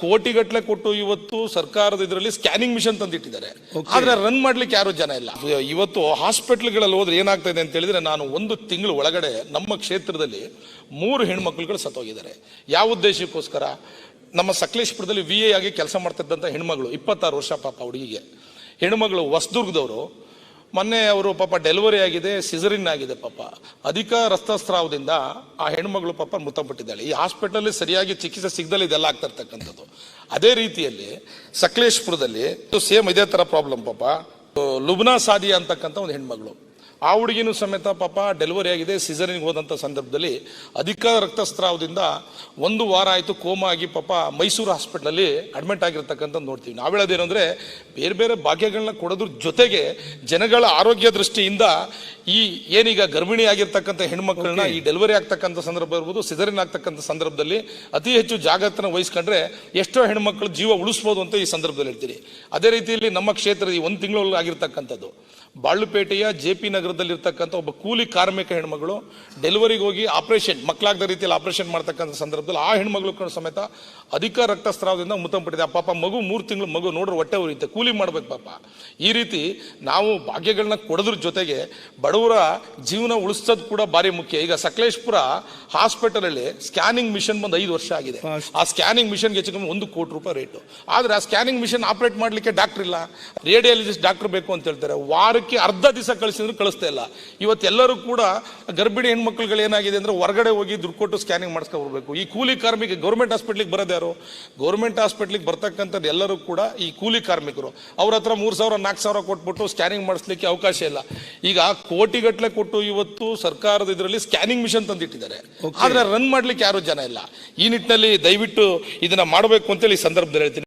ಕೋಟಿಗಟ್ಟಲೆ ಕೊಟ್ಟು ಇವತ್ತು ಸರ್ಕಾರದ ಇದರಲ್ಲಿ ಸ್ಕ್ಯಾನಿಂಗ್ ಮಿಷನ್ ತಂದಿಟ್ಟಿದ್ದಾರೆ. ಆದ್ರೆ ರನ್ ಮಾಡ್ಲಿಕ್ಕೆ ಯಾರು ಜನ ಇಲ್ಲ. ಇವತ್ತು ಹಾಸ್ಪಿಟಲ್ಗಳಲ್ಲಿ ಹೋದ್ರೆ ಏನಾಗ್ತಾ ಇದೆ ಅಂತ ಹೇಳಿದ್ರೆ ನಾನು ಒಂದು ತಿಂಗಳು ಒಳಗಡೆ ನಮ್ಮ ಕ್ಷೇತ್ರದಲ್ಲಿ ಮೂರು ಹೆಣ್ಮಕ್ಳುಗಳು ಸತ್ತೋಗಿದ್ದಾರೆ. ಯಾವ ಉದ್ದೇಶಕ್ಕೋಸ್ಕರ? ನಮ್ಮ ಸಕಲೇಶ್ಪುರದಲ್ಲಿ ವಿ ಎ ಆಗಿ ಕೆಲಸ ಮಾಡ್ತಿದ್ದಂಥ ಹೆಣ್ಮಗಳು ಇಪ್ಪತ್ತಾರು ವರ್ಷ ಪಾಪ ಹುಡುಗಿಗೆ. ಹೆಣ್ಮಗಳು ಹೊಸದುರ್ಗದವರು ಮೊನ್ನೆ ಅವರು ಪಾಪ ಡೆಲಿವರಿ ಆಗಿದೆ ಸಿಸರಿನ್ ಆಗಿದೆ ಪಾಪ. ಅಧಿಕ ರಕ್ತಸ್ರಾವದಿಂದ ಆ ಹೆಣ್ಮಗಳು ಪಾಪ ಮೃತಪಟ್ಟಿದ್ದಾಳೆ. ಈ ಹಾಸ್ಪಿಟಲ್ ಸರಿಯಾಗಿ ಚಿಕಿತ್ಸೆ ಸಿಗದಲ್ಲಿ ಇದೆಲ್ಲ ಆಗ್ತಾ ಇರ್ತಕ್ಕಂಥದ್ದು. ಅದೇ ರೀತಿಯಲ್ಲಿ ಸಕಲೇಶ್ಪುರದಲ್ಲಿ ಸೇಮ್ ಇದೇ ತರ ಪ್ರಾಬ್ಲಮ್ ಪಾಪ. ಲುಬ್ನಾ ಸಾದಿಯಾ ಅಂತಕ್ಕಂಥ ಒಂದು ಹೆಣ್ಮಗಳು. ಆ ಹುಡುಗಿನೂ ಸಮೇತ ಪಾಪ ಡೆಲಿವರಿ ಆಗಿದೆ ಸಿಸರಿನ್ಗೆ ಹೋದಂಥ ಸಂದರ್ಭದಲ್ಲಿ ಅಧಿಕ ರಕ್ತಸ್ರಾವದಿಂದ ಒಂದು ವಾರ ಆಯಿತು ಕೋಮಾ ಆಗಿ ಪಾಪ ಮೈಸೂರು ಹಾಸ್ಪಿಟ್ಲಲ್ಲಿ ಅಡ್ಮಿಟ್ ಆಗಿರ್ತಕ್ಕಂಥ ನೋಡ್ತೀವಿ. ನಾವು ಹೇಳೋದೇನು ಬೇರೆ ಬೇರೆ ಭಾಗ್ಯಗಳನ್ನ ಕೊಡೋದ್ರ ಜೊತೆಗೆ ಜನಗಳ ಆರೋಗ್ಯ ದೃಷ್ಟಿಯಿಂದ ಈ ಏನೀಗ ಗರ್ಭಿಣಿ ಆಗಿರ್ತಕ್ಕಂಥ ಹೆಣ್ಮಕ್ಳನ್ನ ಈ ಡೆಲಿವರಿ ಆಗ್ತಕ್ಕಂಥ ಸಂದರ್ಭ ಇರ್ಬೋದು ಸಿದರಿನ ಆಗ್ತಕ್ಕಂಥ ಸಂದರ್ಭದಲ್ಲಿ ಅತಿ ಹೆಚ್ಚು ಜಾಗ್ರತನ ವಹಿಸ್ಕೊಂಡ್ರೆ ಎಷ್ಟೋ ಹೆಣ್ಮಕ್ಳು ಜೀವ ಉಳಿಸ್ಬೋದು ಅಂತ ಈ ಸಂದರ್ಭದಲ್ಲಿ ಹೇಳ್ತೀನಿ. ಅದೇ ರೀತಿಯಲ್ಲಿ ನಮ್ಮ ಕ್ಷೇತ್ರದ ಈ ಒಂದು ತಿಂಗಳಲ್ಲಿ ಆಗಿರ್ತಕ್ಕಂಥದ್ದು ಬಾಳುಪೇಟೆಯ ಜೆ ಪಿ ನಗರದಲ್ಲಿರ್ತಕ್ಕಂಥ ಒಬ್ಬ ಕೂಲಿ ಕಾರ್ಮಿಕ ಹೆಣ್ಮಗಳು ಡೆಲಿವರಿಗೆ ಹೋಗಿ ಆಪರೇಷನ್ ಮಕ್ಕಳಾಗದ ರೀತಿಯಲ್ಲಿ ಆಪರೇಷನ್ ಮಾಡ್ತಕ್ಕಂಥ ಸಂದರ್ಭದಲ್ಲಿ ಆ ಹೆಣ್ಮಗಳು ಸಮೇತ ಅಧಿಕ ರಕ್ತಸ್ರಾವದಿಂದ ಮೃತಪಟ್ಟಿದೆ ಆ ಪಾಪ ಮಗು ಮೂರು ತಿಂಗಳು ಮಗು ನೋಡ್ರೆ ಹೊಟ್ಟೆ ಉರಿಯುತ್ತೆ. ಕೂಲಿ ಮಾಡ್ಬೇಕು ಪಾಪ. ಈ ರೀತಿ ನಾವು ಭಾಗ್ಯಗಳನ್ನ ಕೊಡೋದ್ರ ಜೊತೆಗೆ ಬಡವರ ಜೀವನ ಉಳಿಸೋದು ಕೂಡ ಭಾರಿ ಮುಖ್ಯ. ಈಗ ಸಕಲೇಶ್ಪುರ ಹಾಸ್ಪಿಟಲ್ ಅಲ್ಲಿ ಸ್ಕ್ಯಾನಿಂಗ್ ಮಿಷನ್ ಬಂದು ಐದು ವರ್ಷ ಆಗಿದೆ. ಆ ಸ್ಕ್ಯಾನಿಂಗ್ ಮಿಷನ್ಗೆ ಹೆಚ್ಚು ಕಮ್ಮಿ ಒಂದು ಕೋಟಿ ರೂಪಾಯಿ ರೇಟು. ಆದ್ರೆ ಆ ಸ್ಕ್ಯಾನಿಂಗ್ ಮಿಷನ್ ಆಪರೇಟ್ ಮಾಡ್ಲಿಕ್ಕೆ ಡಾಕ್ಟರ್ ಇಲ್ಲ. ರೇಡಿಯಾಲಜಿಸ್ಟ್ ಡಾಕ್ಟರ್ ಬೇಕು ಅಂತ ಹೇಳ್ತಾರೆ. ವಾರಕ್ಕೆ ಅರ್ಧ ದಿವಸ ಕಳಿಸಿದ್ರು ಕಳಿಸ್ತಾ ಇಲ್ಲ. ಇವತ್ತೆಲ್ಲರೂ ಕೂಡ ಗರ್ಭಿಣಿ ಹೆಣ್ಮಕ್ಳುಗಳು ಏನಾಗಿದೆ ಅಂದ್ರೆ ಹೊರಗಡೆ ಹೋಗಿ ದುಡ್ಡು ಕೊಟ್ಟು ಸ್ಕ್ಯಾನಿಂಗ್ ಮಾಡಿಸ್ಕೊ ಬರಬೇಕು. ಈ ಕೂಲಿ ಕಾರ್ಮಿಕ ಗೌರ್ಮೆಂಟ್ ಹಾಸ್ಪಿಟ್ಲಿಗೆ ಬರೋದು ಯಾರು? ಗೌರ್ಮೆಂಟ್ ಹಾಸ್ಪಿಟ್ಲಿಗೆ ಬರ್ತಕ್ಕಂಥದ್ದು ಎಲ್ಲರೂ ಕೂಡ ಈ ಕೂಲಿ ಕಾರ್ಮಿಕರು. ಅವ್ರ ಹತ್ರ ಮೂರು ಸಾವಿರ ನಾಲ್ಕು ಸಾವಿರ ಕೊಟ್ಬಿಟ್ಟು ಸ್ಕ್ಯಾನಿಂಗ್ ಮಾಡಿಸ್ಲಿಕ್ಕೆ ಅವಕಾಶ ಇಲ್ಲ. ಈಗ ಕೋಟಿಗಟ್ಟಲೆ ಕೊಟ್ಟು ಇವತ್ತು ಸರ್ಕಾರದ ಇದರಲ್ಲಿ ಸ್ಕ್ಯಾನಿಂಗ್ ಮಿಷನ್ ತಂದಿಟ್ಟಿದ್ದಾರೆ. ಆದರೆ ರನ್ ಮಾಡ್ಲಿಕ್ಕೆ ಯಾರು ಜನ ಇಲ್ಲ. ಈ ನಿಟ್ಟಿನಲ್ಲಿ ದಯವಿಟ್ಟು ಇದನ್ನ ಮಾಡಬೇಕು ಅಂತೇಳಿ ಈ ಸಂದರ್ಭದಲ್ಲಿ ಹೇಳ್ತೀನಿ.